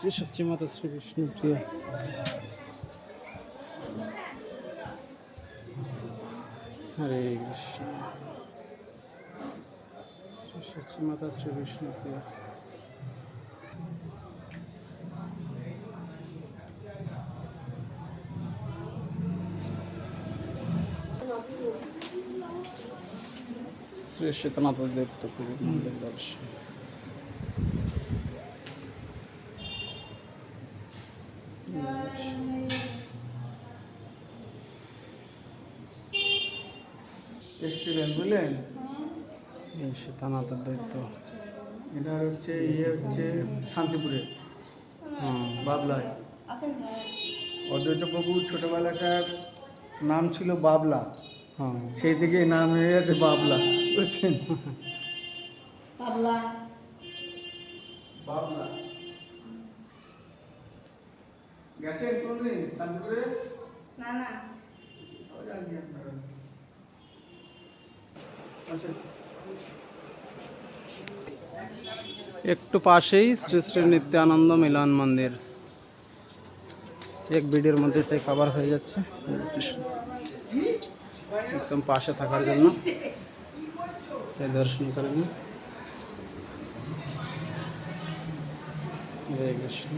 শ্রী সচ্চি মাতা শ্রী বিষ্ণু প্রিয়া হরে কৃষ্ণ শ্রী সচ্চি মাতা শ্রী বিষ্ণু প্রিয়া শ্রী শীতনাথ দেবতা পুরী মন্দির দর্শন এসেছিলেন বুঝলেন? এই শীতনাথের দৈত্য এটা হচ্ছে ইয়ে হচ্ছে শান্তিপুরে। বাবলায়। অদ্বৈত ছোটবেলাটার নাম ছিল বাবলা। সেই থেকে নাম হয়ে গেছে বাবলা বুঝছেন? বাবলা। গেছেন কোনদিন শান্তিপুরে? না না। একটু পাশেই শ্রী শ্রী নিত্যানন্দ মিলন মন্দির। এক ভিডিওর মধ্যে তাই খাবার হয়ে যাচ্ছে। একদম পাশে থাকার জন্য। তাই দর্শন করে নিন। হরে কৃষ্ণ।